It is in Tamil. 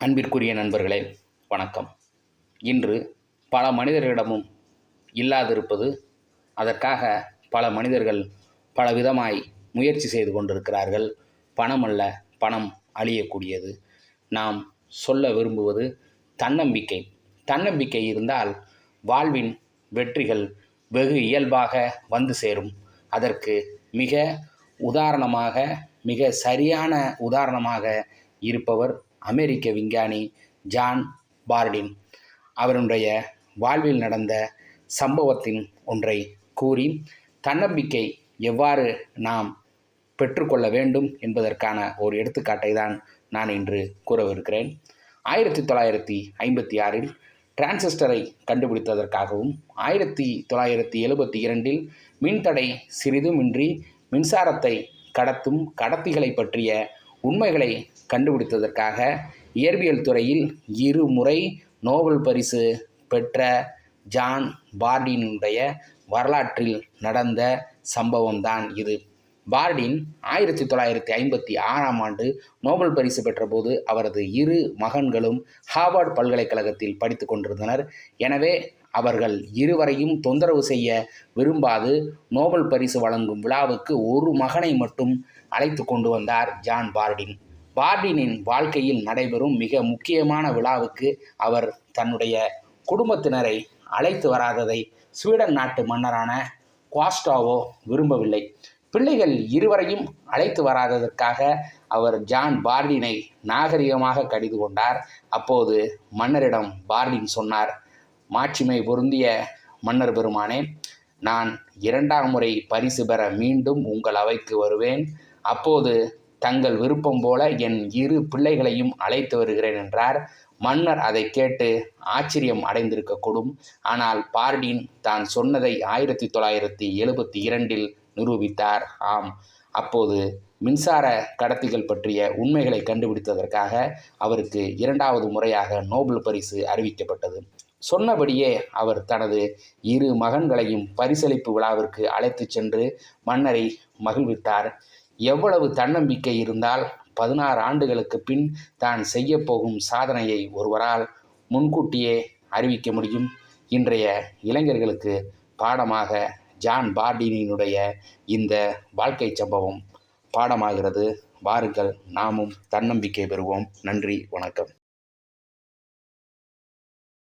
அன்பிற்குரிய நண்பர்களே வணக்கம். இன்று பல மனிதர்களிடமும் இல்லாதிருப்பது அதற்காக பல மனிதர்கள் பலவிதமாய் முயற்சி செய்து கொண்டிருக்கிறார்கள். பணம் அல்ல பணம் அழியக்கூடியது. நாம் சொல்ல விரும்புவது தன்னம்பிக்கை. தன்னம்பிக்கை இருந்தால் வாழ்வின் வெற்றிகள் வெகு இயல்பாக வந்து சேரும். அதற்கு மிக உதாரணமாக மிக சரியான உதாரணமாக இருப்பவர் அமெரிக்க விஞ்ஞானி ஜான் பார்டின் அவருடைய வாழ்வில் நடந்த சம்பவத்தின் ஒன்றை கூறி தன்னம்பிக்கை எவ்வாறு நாம் பெற்றுக்கொள்ள வேண்டும் என்பதற்கான ஒரு எடுத்துக்காட்டை தான் நான் இன்று கூறவிருக்கிறேன். ஆயிரத்தி தொள்ளாயிரத்தி ஐம்பத்தி ஆறில் டிரான்சிஸ்டரை கண்டுபிடித்ததற்காகவும் ஆயிரத்தி தொள்ளாயிரத்தி எழுபத்தி இரண்டில் மின்தடை சிறிதுமின்றி மின்சாரத்தை கடத்தும் கடத்திகளை பற்றிய உண்மைகளை கண்டுபிடித்ததற்காக இயற்பியல் துறையில் இரு முறை நோபல் பரிசு பெற்ற ஜான் பார்டினுடைய வரலாற்றில் நடந்த சம்பவம்தான் இது. பார்டின் ஆயிரத்தி தொள்ளாயிரத்தி ஐம்பத்தி ஆறாம் ஆண்டு நோபல் பரிசு பெற்றபோது அவரது இரு மகன்களும் ஹார்வர்ட் பல்கலைக்கழகத்தில் படித்து கொண்டிருந்தனர். எனவே அவர்கள் இருவரையும் தொந்தரவு செய்ய விரும்பாது. நோபல் பரிசு வழங்கும் விழாவுக்கு ஒரு மகனை மட்டும் அழைத்து கொண்டு வந்தார் ஜான் பார்டின். பார்டினின் வாழ்க்கையில் நடைபெறும் மிக முக்கியமான விழாவுக்கு அவர் தன்னுடைய குடும்பத்தினரை அழைத்து வராததை ஸ்வீடன் நாட்டு மன்னரான குவாஸ்டாவோ விரும்பவில்லை. பிள்ளைகள் இருவரையும் அழைத்து வராததற்காக அவர் ஜான் பார்டினை நாகரிகமாக கடிது கொண்டார். அப்போது மன்னரிடம் பார்டின் சொன்னார் மாட்சிமை பொருந்திய மன்னர் பெருமானே நான் இரண்டாம் முறை பரிசு பெற மீண்டும் உங்கள் அவைக்கு வருவேன். அப்போது தங்கள் விருப்பம் போல என் இரு பிள்ளைகளையும் அழைத்து வருகிறேன் என்றார். மன்னர் அதை கேட்டு ஆச்சரியம் அடைந்திருக்கக்கூடும். ஆனால் பார்டின் தான் சொன்னதை ஆயிரத்தி தொள்ளாயிரத்தி எழுபத்தி இரண்டில் நிரூபித்தார். ஆம். அப்போது மின்சார கடத்திகள் பற்றிய உண்மைகளை கண்டுபிடித்ததற்காக அவருக்கு இரண்டாவது முறையாக நோபல் பரிசு அறிவிக்கப்பட்டது. சொன்னபடியே அவர் தனது இரு மகன்களையும் பரிசளிப்பு விழாவிற்கு அழைத்து சென்று மன்னரை மகிழ்வித்தார். எவ்வளவு தன்னம்பிக்கை இருந்தால் பதினாறு ஆண்டுகளுக்கு பின் தான் செய்யப்போகும் சாதனையை ஒருவரால் முன்கூட்டியே அறிவிக்க முடியும். இன்றைய இளைஞர்களுக்கு பாடமாக ஜான் பார்டினியினுடைய இந்த வாழ்க்கை சம்பவம் பாடமாகிறது. வாருங்கள் நாமும் தன்னம்பிக்கை பெறுவோம். நன்றி வணக்கம்.